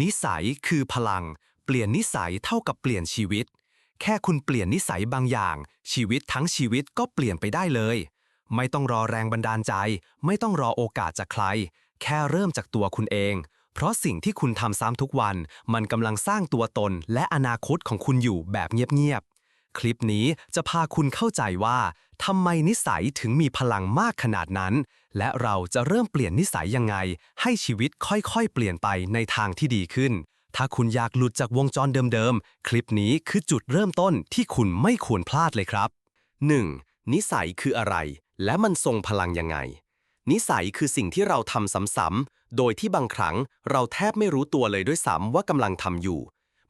นิสัยคือพลัง เปลี่ยนนิสัยเท่ากับเปลี่ยนชีวิต แค่คุณเปลี่ยนนิสัยบางอย่าง ชีวิตทั้งชีวิตก็เปลี่ยนไปได้เลย ไม่ต้องรอแรงบันดาลใจ ไม่ต้องรอโอกาสจากใคร แค่เริ่มจากตัวคุณเอง เพราะสิ่งที่คุณทำซ้ำทุกวัน มันกำลังสร้างตัวตนและอนาคตของคุณอยู่แบบเงียบๆ คลิปนี้จะพาคุณเข้าใจว่าทำไมนิสัยถึงมีพลังมากขนาดนั้น และเราจะเริ่มเปลี่ยนนิสัยยังไง ให้ชีวิตค่อยๆ เปลี่ยนไปในทางที่ดีขึ้น ถ้าคุณอยากหลุดจากวงจรเดิมๆ คลิปนี้คือจุดเริ่มต้นที่คุณไม่ควรพลาดเลยครับ 1. นิสัยคืออะไร และมันทรงพลังยังไง นิสัยคือสิ่งที่เราทำซ้ำๆ โดยที่บางครั้งเราแทบไม่รู้ตัวเลยด้วยซ้ำว่ากำลังทำอยู่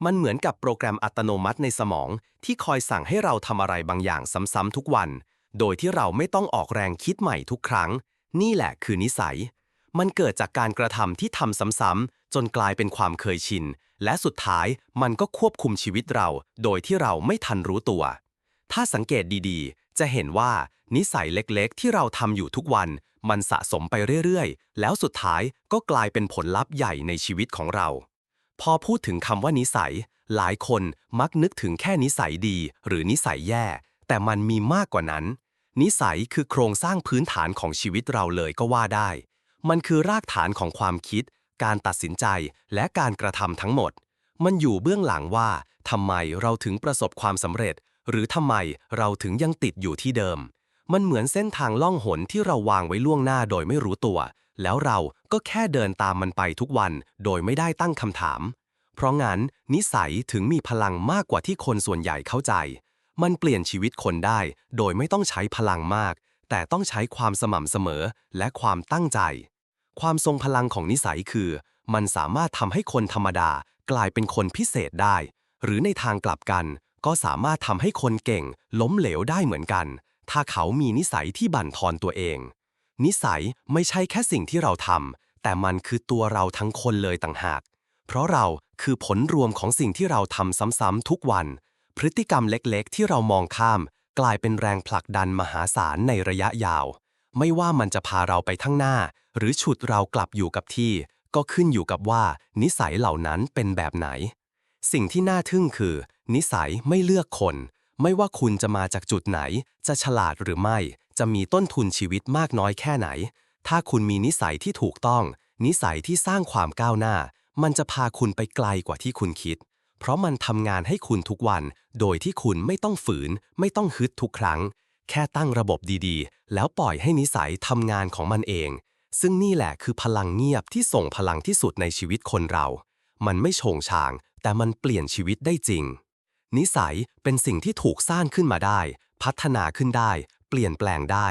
มันเหมือนกับโปรแกรมอัตโนมัติในสมอง ที่คอยสั่งให้เราทำอะไรบางอย่างซ้ำๆทุกวัน โดยที่เราไม่ต้องออกแรงคิดใหม่ทุกครั้ง นี่แหละคือนิสัย มันเกิดจากการกระทำที่ทำซ้ำๆจนกลายเป็นความเคยชิน และสุดท้ายมันก็ควบคุมชีวิตเรา โดยที่เราไม่ทันรู้ตัว ถ้าสังเกตดีๆ จะเห็นว่านิสัยเล็กๆ ที่เราทำอยู่ทุกวัน มันสะสมไปเรื่อยๆ แล้วสุดท้ายก็กลายเป็นผลลัพธ์ใหญ่ในชีวิตของเรา พอพูดถึงคำว่านิสัย หลายคนมักนึกถึงแค่นิสัยดี หรือนิสัยแย่ แต่มันมีมากกว่านั้น นิสัยคือโครงสร้างพื้นฐานของชีวิตเราเลยก็ว่าได้ มันคือรากฐานของความคิด การตัดสินใจและการกระทำทั้งหมด มันอยู่เบื้องหลังว่าทำไมเราถึงประสบความสำเร็จ หรือทำไมเราถึงยังติดอยู่ที่เดิม มันเหมือนเส้นทางล่องหนที่เราวางไว้ล่วงหน้าโดยไม่รู้ตัว แล้วเราก็แค่เดินตามมันไปทุกวันโดยไม่ได้ตั้งคำถาม เพราะงั้นนิสัยถึงมีพลังมากกว่าที่คนส่วนใหญ่เข้าใจ มันเปลี่ยนชีวิตคนได้ โดยไม่ต้องใช้พลังมาก แต่ต้องใช้ความสม่ำเสมอและความตั้งใจ ความทรงพลังของนิสัยคือ มันสามารถทำให้คนธรรมดากลายเป็นคนพิเศษได้ หรือในทางกลับกัน ก็สามารถทำให้คนเก่ง ล้มเหลวได้เหมือนกัน ถ้าเขามีนิสัยที่บั่นทอนตัวเอง นิสัยไม่ใช่แค่สิ่งที่เราทำแต่มันคือตัวเราทั้งคนเลยต่างหาก เพราะเราคือผลรวมของสิ่งที่เราทำซ้ำๆทุกวัน พฤติกรรมเล็กๆ ที่เรามองข้าม กลายเป็นแรงผลักดันมหาศาลในระยะยาว ไม่ว่ามันจะพาเราไปข้งหน้า หรือฉุดเรากลับอยู่กับที่ ก็ขึ้นอยู่กับว่า นิสัยเหล่านั้นเป็นแบบไหน สิ่งที่น่าทึ่งคือ นิสัยไม่เลือกคน ไม่ว่าคุณจะมาจากจุดไหน จะฉลาดหรือไม่ จะมีต้นทุนชีวิตมากน้อยแค่ไหน ถ้าคุณมีนิสัยที่ถูกต้อง นิสัยที่สร้างความก้าวหน้า มันจะพาคุณไปไกลกว่าที่คุณคิด เพราะมันทำงานให้คุณทุกวัน โดยที่คุณไม่ต้องฝืน ไม่ต้องฮึดทุกครั้ง แค่ตั้งระบบดีๆ แล้วปล่อยให้นิสัยทำงานของมันเอง ซึ่งนี่แหละคือพลังเงียบที่ส่งพลังที่สุดในชีวิตคนเรา มันไม่โฉงฉาง แต่มันเปลี่ยนชีวิตได้จริงนิสัยเป็นสิ่งที่ถูกสร้างขึ้นมาได้ พัฒนาขึ้นได้ เปลี่ยนแปลงได้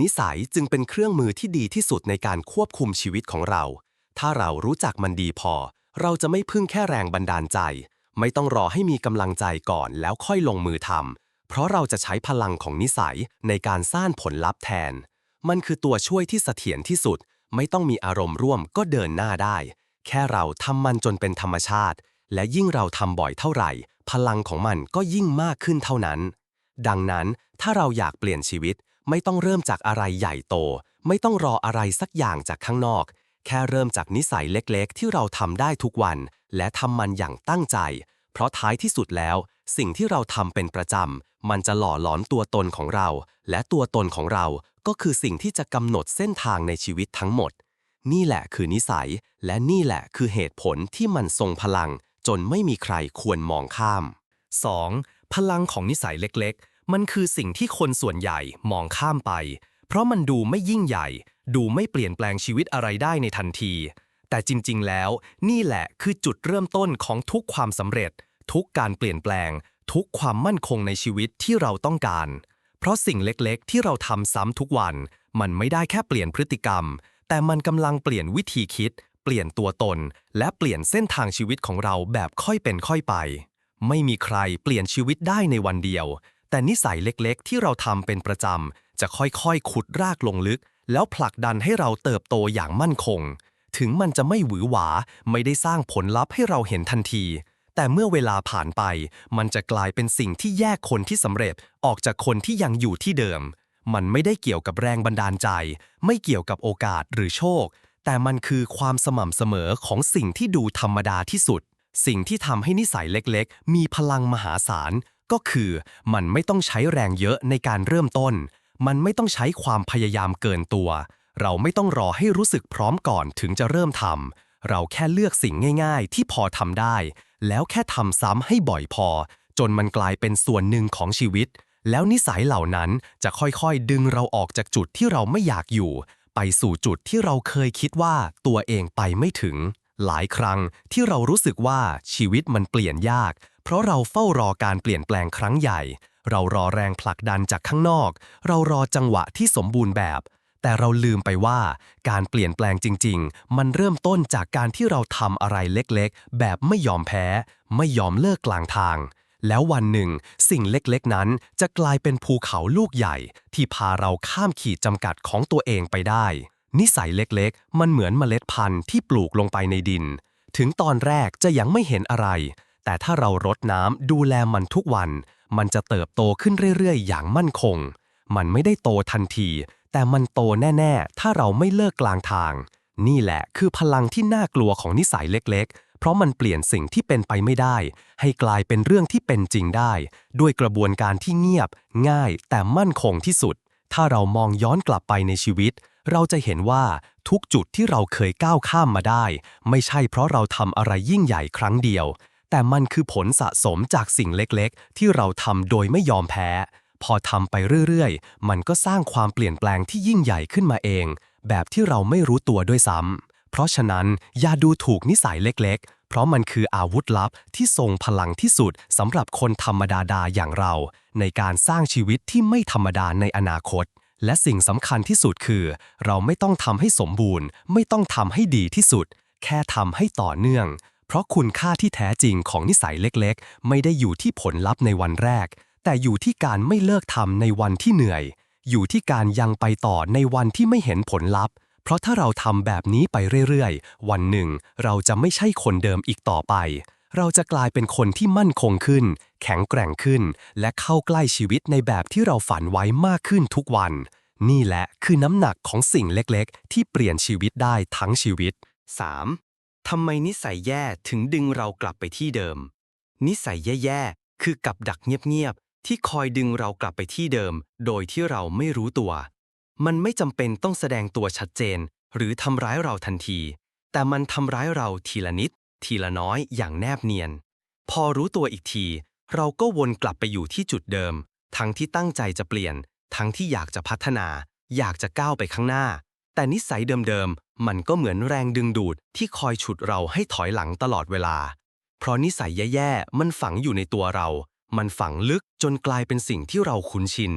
นิสัยจึงเป็นเครื่องมือที่ดีที่สุดในการควบคุมชีวิตของเรา ถ้าเรารู้จักมันดีพอ เราจะไม่พึ่งแค่แรงบันดาลใจ ไม่ต้องรอให้มีกำลังใจก่อนแล้วค่อยลงมือทำเพราะเราจะใช้พลังของนิสัยในการสร้างผลลัพธ์แทน มันคือตัวช่วยที่เสถียรที่สุด ไม่ต้องมีอารมณ์ร่วมก็เดินหน้าได้ แค่เราทำมันจนเป็นธรรมชาติ และยิ่งเราทำบ่อยเท่าไหร่ พลังของมันก็ยิ่งมากขึ้นเท่านั้น ดังนั้นถ้าเราอยากเปลี่ยนชีวิต ไม่ต้องเริ่มจากอะไรใหญ่โต ไม่ต้องรออะไรสักอย่างจากข้างนอก แค่เริ่มจากนิสัยเล็กๆ ที่เราทำได้ทุกวัน และทำมันอย่างตั้งใจ เพราะท้ายที่สุดแล้ว สิ่งที่เราทำเป็นประจำมันจะหล่อหลอนตัวตนของเรา และตัวตนของเราก็คือสิ่งที่จะกำหนดเส้นทางในชีวิตทั้งหมด นี่แหละคือนิสัย และนี่แหละคือเหตุผลที่มันทรงพลัง จนไม่มีใครควรมองข้าม 2. พลังของนิสัยเล็กๆ มันคือสิ่งที่คนส่วนใหญ่มองข้ามไป เพราะมันดูไม่ยิ่งใหญ่ ดูไม่เปลี่ยนแปลงชีวิตอะไรได้ในทันที แต่จริงๆ แล้วนี่แหละคือจุดเริ่มต้นของทุกความสำเร็จ ทุกการเปลี่ยนแปลง ทุกความมั่นคงในชีวิตที่เราต้องการ เพราะสิ่งเล็กๆ ที่เราทำซ้ำทุกวัน มันไม่ได้แค่เปลี่ยนพฤติกรรม แต่มันกำลังเปลี่ยนวิธีคิด เปลี่ยนตัวตน และเปลี่ยนเส้นทางชีวิตของเราแบบค่อยเป็นค่อยไป ไม่มีใครเปลี่ยนชีวิตได้ในวันเดียว แต่นิสัยเล็กๆ ที่เราทำเป็นประจำ จะค่อยๆ ขุดรากลงลึก แล้วผลักดันให้เราเติบโตอย่างมั่นคง ถึงมันจะไม่หวือหวา ไม่ได้สร้างผลลัพธ์ให้เราเห็นทันที แต่เมื่อเวลาผ่านไป มันจะกลายเป็นสิ่งที่แยกคนที่สำเร็จออกจากคนที่ยังอยู่ที่เดิม มันไม่ได้เกี่ยวกับแรงบันดาลใจ ไม่เกี่ยวกับโอกาสหรือโชค แต่มันคือความสม่ำเสมอของสิ่งที่ดูธรรมดาที่สุด สิ่งที่ทำให้นิสัยเล็กๆ มีพลังมหาศาล ก็คือมันไม่ต้องใช้แรงเยอะในการเริ่มต้น มันไม่ต้องใช้ความพยายามเกินตัว เราไม่ต้องรอให้รู้สึกพร้อมก่อนถึงจะเริ่มทำ เราแค่เลือกสิ่งง่าย ๆ ที่พอทำได้ แล้วแค่ทำซ้ำให้บ่อยพอ จนมันกลายเป็นส่วนหนึ่งของชีวิต แล้วนิสัยเหล่านั้นจะค่อยๆ ดึงเราออกจากจุดที่เราไม่อยากอยู่ ไปสู่จุดที่เราเคยคิดว่าตัวเองไปไม่ถึง หลายครั้งที่เรารู้สึกว่าชีวิตมันเปลี่ยนยาก เพราะเราเฝ้ารอการเปลี่ยนแปลงครั้งใหญ่ เรารอแรงผลักดันจากข้างนอก เรารอจังหวะที่สมบูรณ์แบบ แต่เราลืมไปว่าการเปลี่ยนแปลงจริง ๆ มันเริ่มต้นจากการที่เราทำอะไรเล็กๆ แบบไม่ยอมแพ้ ไม่ยอมเลิกกลางทาง แล้ววันหนึ่ง สิ่งเล็กๆ นั้นจะกลายเป็นภูเขาลูกใหญ่ ที่พาเราข้ามขีดจำกัดของตัวเองไปได้ นิสัยเล็กๆ มันเหมือนเมล็ดพันธุ์ที่ปลูกลงไปในดิน ถึงตอนแรกจะยังไม่เห็นอะไร แต่ถ้าเรารดน้ำดูแลมันทุกวัน มันจะเติบโตขึ้นเรื่อยๆ อย่างมั่นคง มันไม่ได้โตทันที แต่มันโตแน่ๆ ถ้าเราไม่เลิกกลางทาง นี่แหละคือพลังที่น่ากลัวของนิสัยเล็กๆ เพราะมันเปลี่ยนสิ่งที่เป็นไปไม่ได้ ให้กลายเป็นเรื่องที่เป็นจริงได้ ด้วยกระบวนการที่เงียบ ง่าย แต่มั่นคงที่สุด ถ้าเรามองย้อนกลับไปในชีวิต เราจะเห็นว่าทุกจุดที่เราเคยก้าวข้ามมาได้ ไม่ใช่เพราะเราทำอะไรยิ่งใหญ่ครั้งเดียว แต่มันคือผลสะสมจากสิ่งเล็กๆ ที่เราทำโดยไม่ยอมแพ้ พอทำไปเรื่อยๆ มันก็สร้างความเปลี่ยนแปลงที่ยิ่งใหญ่ขึ้นมาเอง แบบที่เราไม่รู้ตัวด้วยซ้ำเพราะฉะนั้นอย่าดูถูกนิสัยเล็ก ๆ เพราะมันคืออาวุธลับที่ทรงพลังที่สุดสำหรับคนธรรมดาดาอย่างเรา ในการสร้างชีวิตที่ไม่ธรรมดาในอนาคต และสิ่งสำคัญที่สุดคือ เราไม่ต้องทำให้สมบูรณ์ ไม่ต้องทำให้ดีที่สุด แค่ทำให้ต่อเนื่อง เพราะคุณค่าที่แท้จริงของนิสัยเล็กๆ ไม่ได้อยู่ที่ผลลัพธ์ในวันแรก แต่อยู่ที่การไม่เลิกทำในวันที่เหนื่อย อยู่ที่การยังไปต่อในวันที่ไม่เห็นผลลัพธ์ เพราะถ้าเราทำแบบนี้ไปเรื่อยๆ วันหนึ่ง เราจะไม่ใช่คนเดิมอีกต่อไป เราจะกลายเป็นคนที่มั่นคงขึ้น แข็งแกร่งขึ้น และเข้าใกล้ชีวิตในแบบที่เราฝันไว้มากขึ้นทุกวัน นี่แหละคือน้ำหนักของสิ่งเล็กๆ ที่เปลี่ยนชีวิตได้ทั้งชีวิต 3. ทำไมนิสัยแย่ถึงดึงเรากลับไปที่เดิม นิสัยแย่ๆ คือกับดักเงียบๆ ที่คอยดึงเรากลับไปที่เดิม โดยที่เราไม่รู้ตัว มันไม่จำเป็นต้องแสดงตัวชัดเจน หรือทำร้ายเราทันที แต่มันทำร้ายเราทีละนิด ทีละน้อยอย่างแนบเนียน พอรู้ตัวอีกที เราก็วนกลับไปอยู่ที่จุดเดิม ทั้งที่ตั้งใจจะเปลี่ยน ทั้งที่อยากจะพัฒนา อยากจะก้าวไปข้างหน้า แต่นิสัยเดิมๆ มันก็เหมือนแรงดึงดูดที่คอยฉุดเราให้ถอยหลังตลอดเวลา เพราะนิสัยแย่ๆ มันฝังอยู่ในตัวเรา มันฝังลึกจนกลายเป็นสิ่งที่เราคุ้นชิน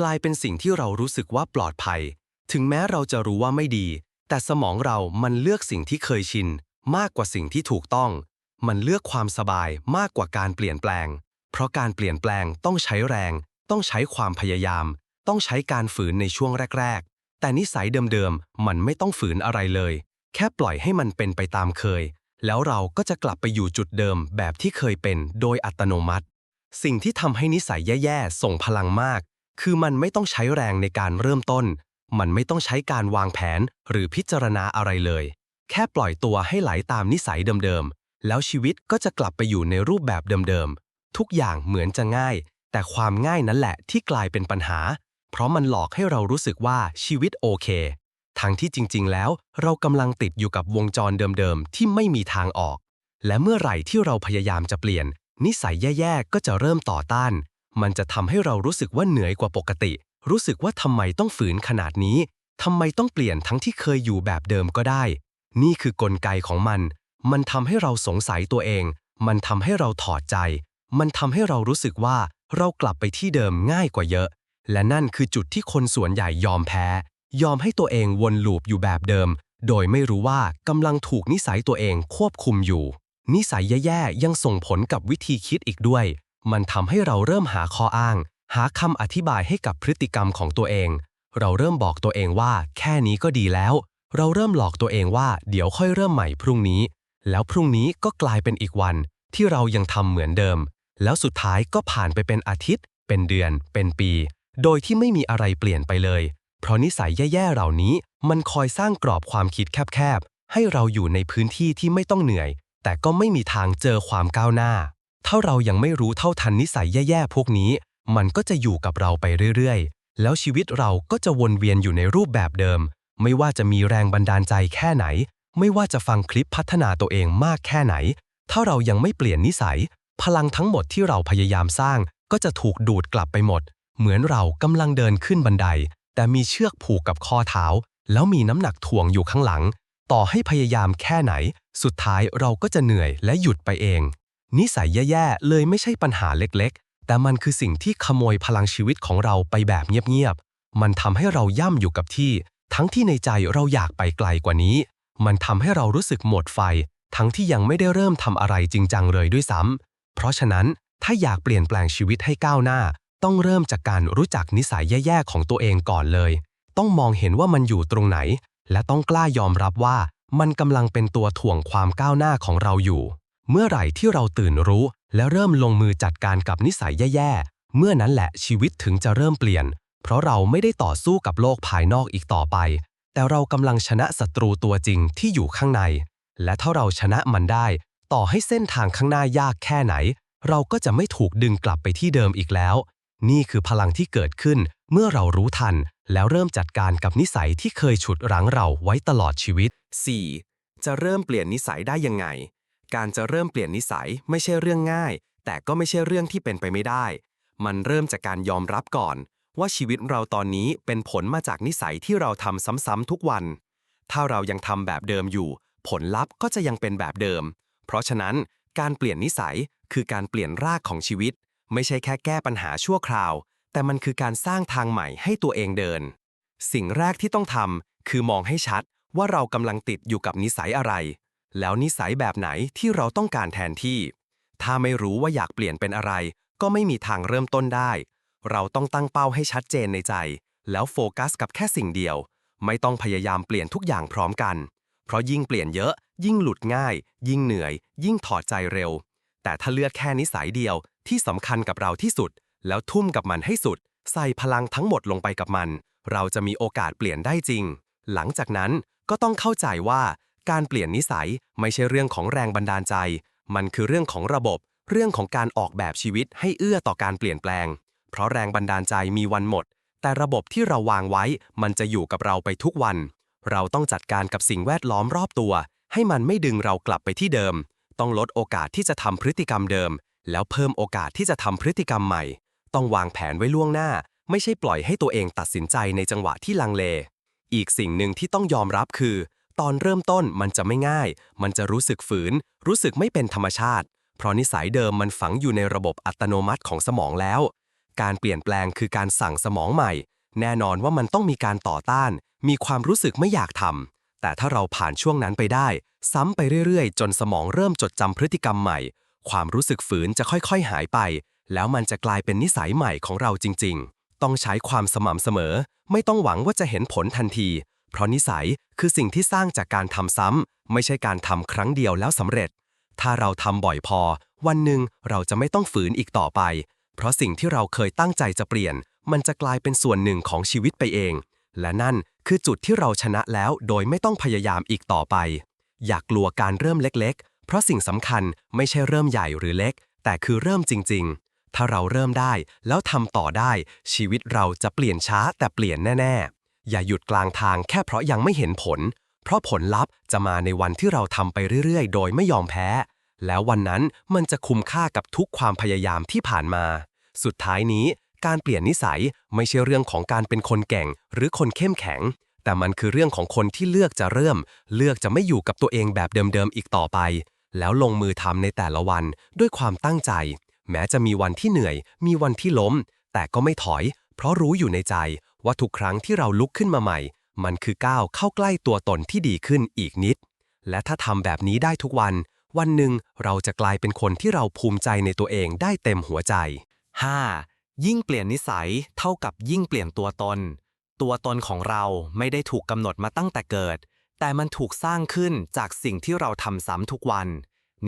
กลายเป็นสิ่งที่เรารู้สึกว่าปลอดภัย ถึงแม้เราจะรู้ว่าไม่ดี แต่สมองเรามันเลือกสิ่งที่เคยชิน มากกว่าสิ่งที่ถูกต้อง มันเลือกความสบายมากกว่าการเปลี่ยนแปลง เพราะการเปลี่ยนแปลงต้องใช้แรง ต้องใช้ความพยายาม ต้องใช้การฝืนในช่วงแรก ๆ แต่นิสัยเดิมๆ มันไม่ต้องฝืนอะไรเลย แค่ปล่อยให้มันเป็นไปตามเคย แล้วเราก็จะกลับไปอยู่จุดเดิมแบบที่เคยเป็นโดยอัตโนมัติ สิ่งที่ทำให้นิสัยแย่ๆ ส่งพลังมาก คือมันไม่ต้องใช้แรงในการเริ่มต้น มันไม่ต้องใช้การวางแผนหรือพิจารณาอะไรเลย แค่ปล่อยตัวให้ไหลตามนิสัยเดิมๆ แล้วชีวิตก็จะกลับไปอยู่ในรูปแบบเดิมๆ ทุกอย่างเหมือนจะง่าย แต่ความง่ายนั่นแหละที่กลายเป็นปัญหา เพราะมันหลอกให้เรารู้สึกว่าชีวิตโอเค ทั้งที่จริงๆ แล้วเรากำลังติดอยู่กับวงจรเดิมๆ ที่ไม่มีทางออก และเมื่อไหร่ที่เราพยายามจะเปลี่ยน นิสัยแย่ๆ ก็จะเริ่มต่อต้าน มันจะทำให้เรารู้สึกว่าเหนื่อยกว่าปกติ รู้สึกว่าทำไมต้องฝืนขนาดนี้ทำไมต้องเปลี่ยนทั้งที่เคยอยู่แบบเดิมก็ได้ นี่คือกลไกของมัน มันทำให้เราสงสัยตัวเอง มันทำให้เราถอดใจ มันทำให้เรารู้สึกว่าเรากลับไปที่เดิมง่ายกว่าเยอะ และนั่นคือจุดที่คนส่วนใหญ่ยอมแพ้ ยอมให้ตัวเองวนลูปอยู่แบบเดิม โดยไม่รู้ว่ากำลังถูกนิสัยตัวเองควบคุมอยู่ นิสัยแย่ๆยังส่งผลกับวิธีคิดอีกด้วย มันทำให้เราเริ่มหาข้ออ้าง หาคำอธิบายให้กับพฤติกรรมของตัวเอง เราเริ่มบอกตัวเองว่า แค่นี้ก็ดีแล้ว เราเริ่มหลอกตัวเองว่าเดี๋ยวค่อยเริ่มใหม่พรุ่งนี้ แล้วพรุ่งนี้ก็กลายเป็นอีกวัน ที่เรายังทำเหมือนเดิม แล้วสุดท้ายก็ผ่านไปเป็นอาทิตย์ เป็นเดือน เป็นปี โดยที่ไม่มีอะไรเปลี่ยนไปเลย เพราะนิสัยแย่ๆเหล่านี้ มันคอยสร้างกรอบความคิดแคบๆ ให้เราอยู่ในพื้นที่ที่ไม่ต้องเหนื่อย แต่ก็ไม่มีทางเจอความก้าวหน้า ถ้าเรายังไม่รู้เท่าทันนิสัยแย่ๆพวกนี้ มันก็จะอยู่กับเราไปเรื่อยๆ แล้วชีวิตเราก็จะวนเวียนอยู่ในรูปแบบเดิม ไม่ว่าจะมีแรงบันดาลใจแค่ไหน ไม่ว่าจะฟังคลิปพัฒนาตัวเองมากแค่ไหน ถ้าเรายังไม่เปลี่ยนนิสัย พลังทั้งหมดที่เราพยายามสร้าง ก็จะถูกดูดกลับไปหมด เหมือนเรากำลังเดินขึ้นบันได แต่มีเชือกผูกกับข้อเท้า แล้วมีน้ำหนักถ่วงอยู่ข้างหลัง ต่อให้พยายามแค่ไหน สุดท้ายเราก็จะเหนื่อยและหยุดไปเอง นิสัยแย่ๆเลยไม่ใช่ปัญหาเล็กๆ แต่มันคือสิ่งที่ขโมยพลังชีวิตของเราไปแบบเงียบๆมันทำให้เราย่ำอยู่กับที่ ทั้งที่ในใจเราอยากไปไกลกว่านี้ มันทำให้เรารู้สึกหมดไฟ ทั้งที่ยังไม่ได้เริ่มทำอะไรจริงจังเลยด้วยซ้ำเพราะฉะนั้นถ้าอยากเปลี่ยนแปลงชีวิตให้ก้าวหน้า ต้องเริ่มจากการรู้จักนิสัยแย่ๆของตัวเองก่อนเลย ต้องมองเห็นว่ามันอยู่ตรงไหน และต้องกล้ายอมรับว่า มันกำลังเป็นตัวถ่วงความก้าวหน้าของเราอยู่ เมื่อไหร่ที่เราตื่นรู้ และเริ่มลงมือจัดการกับนิสัยแย่ๆเมื่อนั้นแหละชีวิตถึงจะเริ่มเปลี่ยน เพราะเราไม่ได้ต่อสู้กับโลกภายนอกอีกต่อไป แต่เรากำลังชนะศัตรูตัวจริงที่อยู่ข้างใน และถ้าเราชนะมันได้ ต่อให้เส้นทางข้างหน้ายากแค่ไหน เราก็จะไม่ถูกดึงกลับไปที่เดิมอีกแล้ว นี่คือพลังที่เกิดขึ้นเมื่อเรารู้ทัน แล้วเริ่มจัดการกับนิสัยที่เคยฉุดรั้งเราไว้ตลอดชีวิต 4. จะเริ่มเปลี่ยนนิสัยได้ยังไง การจะเริ่มเปลี่ยนนิสัยไม่ใช่เรื่องง่าย แต่ก็ไม่ใช่เรื่องที่เป็นไปไม่ได้ มันเริ่มจากการยอมรับก่อน ว่าชีวิตเราตอนนี้เป็นผลมาจากนิสัยที่เราทำซ้ำๆทุกวัน ถ้าเรายังทำแบบเดิมอยู่ ผลลัพธ์ก็จะยังเป็นแบบเดิม เพราะฉะนั้นการเปลี่ยนนิสัยคือการเปลี่ยนรากของชีวิต ไม่ใช่แค่แก้ปัญหาชั่วคราว แต่มันคือการสร้างทางใหม่ให้ตัวเองเดิน สิ่งแรกที่ต้องทำคือมองให้ชัดว่าเรากำลังติดอยู่กับนิสัยอะไร แล้วนิสัยแบบไหนที่เราต้องการแทนที่ ถ้าไม่รู้ว่าอยากเปลี่ยนเป็นอะไร ก็ไม่มีทางเริ่มต้นได้ เราต้องตั้งเป้าให้ชัดเจนในใจ แล้วโฟกัสกับแค่สิ่งเดียว ไม่ต้องพยายามเปลี่ยนทุกอย่างพร้อมกัน เพราะยิ่งเปลี่ยนเยอะ ยิ่งหลุดง่าย ยิ่งเหนื่อย ยิ่งถอดใจเร็ว แต่ถ้าเลือกแค่นิสัยเดียวที่สำคัญกับเราที่สุด แล้วทุ่มกับมันให้สุด ใส่พลังทั้งหมดลงไปกับมัน เราจะมีโอกาสเปลี่ยนได้จริง หลังจากนั้นก็ต้องเข้าใจว่าการเปลี่ยนนิสัยไม่ใช่เรื่องของแรงบันดาลใจ มันคือเรื่องของระบบ เรื่องของการออกแบบชีวิตให้เอื้อต่อการเปลี่ยนแปลง เพราะแรงบันดาลใจมีวันหมด แต่ระบบที่เราวางไว้ มันจะอยู่กับเราไปทุกวัน เราต้องจัดการกับสิ่งแวดล้อมรอบตัว ให้มันไม่ดึงเรากลับไปที่เดิม ต้องลดโอกาสที่จะทำพฤติกรรมเดิม แล้วเพิ่มโอกาสที่จะทำพฤติกรรมใหม่ ต้องวางแผนไว้ล่วงหน้า ไม่ใช่ปล่อยให้ตัวเองตัดสินใจในจังหวะที่ลังเล อีกสิ่งหนึ่งที่ต้องยอมรับคือ ตอนเริ่มต้นมันจะไม่ง่าย มันจะรู้สึกฝืน รู้สึกไม่เป็นธรรมชาติ เพราะนิสัยเดิมมันฝังอยู่ในระบบอัตโนมัติของสมองแล้ว การเปลี่ยนแปลงคือการสั่งสมองใหม่ แน่นอนว่ามันต้องมีการต่อต้าน มีความรู้สึกไม่อยากทำแต่ถ้าเราผ่านช่วงนั้นไปได้ ซ้ำไปเรื่อยๆ จนสมองเริ่มจดจำพฤติกรรมใหม่ ความรู้สึกฝืนจะค่อยๆหายไป แล้วมันจะกลายเป็นนิสัยใหม่ของเราจริง ๆ ต้องใช้ความสม่ำเสมอ ไม่ต้องหวังว่าจะเห็นผลทันที เพราะนิสัยคือสิ่งที่สร้างจากการทำซ้ำไม่ใช่การทำครั้งเดียวแล้วสำเร็จ ถ้าเราทำบ่อยพอ วันหนึ่งเราจะไม่ต้องฝืนอีกต่อไป เพราะสิ่งที่เราเคยตั้งใจจะเปลี่ยน มันจะกลายเป็นส่วนหนึ่งของชีวิตไปเอง และนั่นคือจุดที่เราชนะแล้วโดยไม่ต้องพยายามอีกต่อไป อย่ากลัวการเริ่มเล็ก ๆ เพราะสิ่งสำคัญไม่ใช่เริ่มใหญ่หรือเล็ก แต่คือเริ่มจริง ๆ ถ้าเราเริ่มได้แล้วทำต่อได้ ชีวิตเราจะเปลี่ยนช้าแต่เปลี่ยนแน่ ๆ อย่าหยุดกลางทางแค่เพราะยังไม่เห็นผล เพราะผลลัพธ์จะมาในวันที่เราทำไปเรื่อย ๆ โดยไม่ยอมแพ้ แล้ววันนั้นมันจะคุ้มค่ากับทุกความพยายามที่ผ่านมา สุดท้ายนี้ การเปลี่ยนนิสัยไม่ใช่เรื่องของการเป็นคนเก่ง หรือคนเข้มแข็ง แต่มันคือเรื่องของคนที่เลือกจะเริ่ม เลือกจะไม่อยู่กับตัวเองแบบเดิมๆอีกต่อไป แล้วลงมือทำในแต่ละวันด้วยความตั้งใจ แม้จะมีวันที่เหนื่อย มีวันที่ล้ม แต่ก็ไม่ถอย เพราะรู้อยู่ในใจว่าทุกครั้งที่เราลุกขึ้นมาใหม่ มันคือก้าวเข้าใกล้ตัวตนที่ดีขึ้นอีกนิด และถ้าทำแบบนี้ได้ทุกวัน วันหนึ่งเราจะกลายเป็นคนที่เราภูมิใจในตัวเองได้เต็มหัวใจ 5. ยิ่งเปลี่ยนนิสัยเท่ากับยิ่งเปลี่ยนตัวตน ตัวตนของเราไม่ได้ถูกกำหนดมาตั้งแต่เกิด แต่มันถูกสร้างขึ้นจากสิ่งที่เราทำซ้ำทุกวัน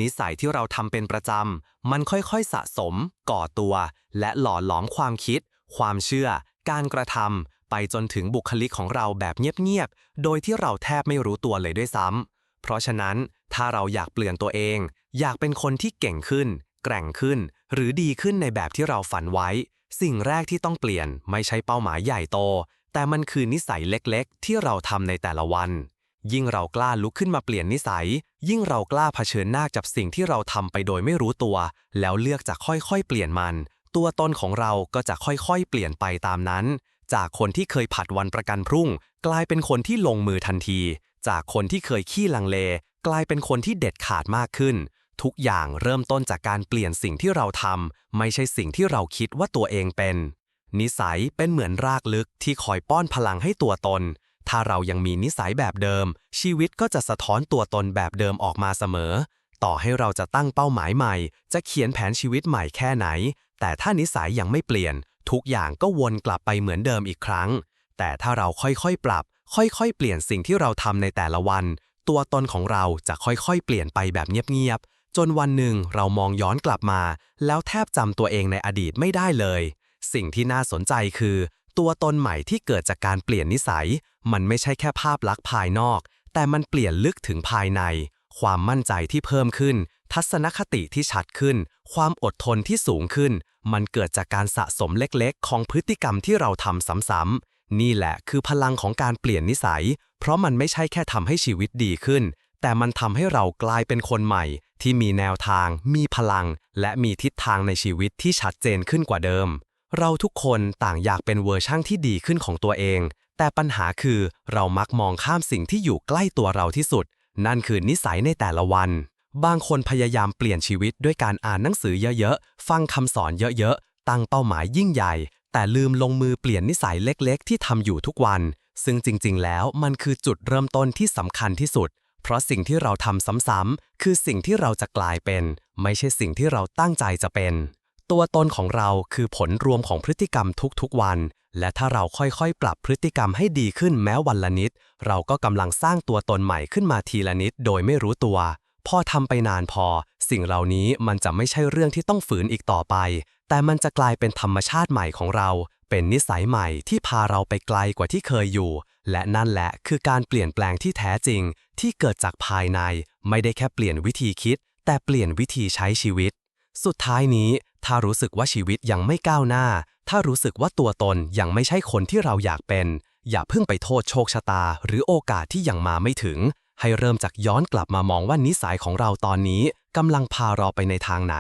นิสัยที่เราทำเป็นประจำ มันค่อยๆสะสม ก่อตัว และหล่อหลอมความคิด ความเชื่อ การกระทำไปจนถึงบุคลิกของเราแบบเงียบๆ โดยที่เราแทบไม่รู้ตัวเลยด้วยซ้ำเพราะฉะนั้นถ้าเราอยากเปลี่ยนตัวเอง อยากเป็นคนที่เก่งขึ้น แกร่งขึ้น หรือดีขึ้นในแบบที่เราฝันไว้ สิ่งแรกที่ต้องเปลี่ยนไม่ใช่เป้าหมายใหญ่โต แต่มันคือนิสัยเล็กๆ ที่เราทำในแต่ละวัน ยิ่งเรากล้าลุกขึ้นมาเปลี่ยนนิสัย ยิ่งเรากล้าเผชิญหน้ากับสิ่งที่เราทำไปโดยไม่รู้ตัว แล้วเลือกจะค่อยๆ เปลี่ยนมัน ตัวตนของเราก็จะค่อยๆ เปลี่ยนไปตามนั้น จากคนที่เคยผัดวันประกันพรุ่ง กลายเป็นคนที่ลงมือทันที จากคนที่เคยขี้ลังเล กลายเป็นคนที่เด็ดขาดมากขึ้น ทุกอย่างเริ่มต้นจากการเปลี่ยนสิ่งที่เราทำไม่ใช่สิ่งที่เราคิดว่าตัวเองเป็น นิสัยเป็นเหมือนรากลึกที่คอยป้อนพลังให้ตัวตน ถ้าเรายังมีนิสัยแบบเดิม ชีวิตก็จะสะท้อนตัวตนแบบเดิมออกมาเสมอ ต่อให้เราจะตั้งเป้าหมายใหม่ จะเขียนแผนชีวิตใหม่แค่ไหน แต่ถ้านิสัยยังไม่เปลี่ยน ทุกอย่างก็วนกลับไปเหมือนเดิมอีกครั้ง แต่ถ้าเราค่อยๆปรับ ค่อยๆ เปลี่ยนสิ่งที่เราทำในแต่ละวัน ตัวตนของเราจะค่อยๆ เปลี่ยนไปแบบเงียบๆ จนวันหนึ่งเรามองย้อนกลับมา แล้วแทบจำตัวเองในอดีตไม่ได้เลย สิ่งที่น่าสนใจคือ ตัวตนใหม่ที่เกิดจากการเปลี่ยนนิสัย มันไม่ใช่แค่ภาพลักษณ์ภายนอก แต่มันเปลี่ยนลึกถึงภายใน ความมั่นใจที่เพิ่มขึ้น ทัศนคติที่ชัดขึ้น ความอดทนที่สูงขึ้น มันเกิดจากการสะสมเล็กๆ ของพฤติกรรมที่เราทำซ้ำๆ นี่แหละคือพลังของการเปลี่ยนนิสัย เพราะมันไม่ใช่แค่ทำให้ชีวิตดีขึ้น แต่มันทำให้เรากลายเป็นคนใหม่ ที่มีแนวทาง มีพลัง และมีทิศทางในชีวิตที่ชัดเจนขึ้นกว่าเดิม เราทุกคนต่างอยากเป็นเวอร์ชั่นที่ดีขึ้นของตัวเอง แต่ปัญหาคือเรามักมองข้ามสิ่งที่อยู่ใกล้ตัวเราที่สุด นั่นคือนิสัยในแต่ละวัน บางคนพยายามเปลี่ยนชีวิตด้วยการอ่านหนังสือเยอะๆ ฟังคำสอนเยอะๆ ตั้งเป้าหมายยิ่งใหญ่ แต่ลืมลงมือเปลี่ยนนิสัยเล็กๆ ที่ทำอยู่ทุกวัน ซึ่งจริง ๆ แล้วมันคือจุดเริ่มต้นที่สำคัญที่สุด เพราะสิ่งที่เราทำซ้ำๆคือสิ่งที่เราจะกลายเป็น ไม่ใช่สิ่งที่เราตั้งใจจะเป็น ตัวตนของเราคือผลรวมของพฤติกรรมทุกๆวัน และถ้าเราค่อยๆ ปรับพฤติกรรมให้ดีขึ้นแม้วันละนิด เราก็กำลังสร้างตัวตนใหม่ขึ้นมาทีละนิดโดยไม่รู้ตัวพอทำไปนานพอ สิ่งเหล่านี้มันจะไม่ใช่เรื่องที่ต้องฝืนอีกต่อไปแต่มันจะกลายเป็นธรรมชาติใหม่ของเรา เป็นนิสัยใหม่ที่พาเราไปไกลกว่าที่เคยอยู่ และนั่นแหละคือการเปลี่ยนแปลงที่แท้จริง ที่เกิดจากภายใน ไม่ได้แค่เปลี่ยนวิธีคิด แต่เปลี่ยนวิธีใช้ชีวิต สุดท้ายนี้ ถ้ารู้สึกว่าชีวิตยังไม่ก้าวหน้า ถ้ารู้สึกว่าตัวตนยังไม่ใช่คนที่เราอยากเป็น อย่าเพิ่งไปโทษโชคชะตา หรือโอกาสที่ยังมาไม่ถึง ให้เริ่มจากย้อนกลับมามองว่านิสัยของเราตอนนี้ กำลังพาเราไปในทางไหน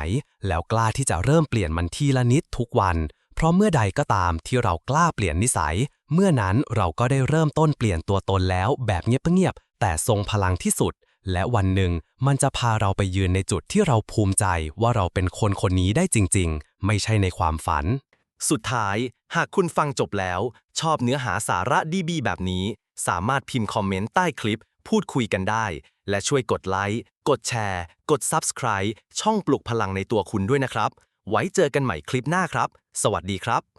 แล้วกล้าที่จะเริ่มเปลี่ยนมันทีละนิดทุกวัน เพราะเมื่อใดก็ตามที่เรากล้าเปลี่ยนนิสัย เมื่อนั้นเราก็ได้เริ่มต้นเปลี่ยนตัวตนแล้วแบบเงียบๆแต่ทรงพลังที่สุด และวันหนึ่งมันจะพาเราไปยืนในจุดที่เราภูมิใจว่าเราเป็นคนคนนี้ได้จริง ๆ ไม่ใช่ในความฝัน สุดท้าย หากคุณฟังจบแล้ว ชอบเนื้อหาสาระดีๆแบบนี้ สามารถพิมพ์คอมเมนต์ใต้คลิป พูดคุยกันได้ และช่วยกดไลค์ กดแชร์ กด Subscribe ช่องปลุกพลังในตัวคุณด้วยนะครับ ไว้เจอกันใหม่คลิปหน้าครับ สวัสดีครับ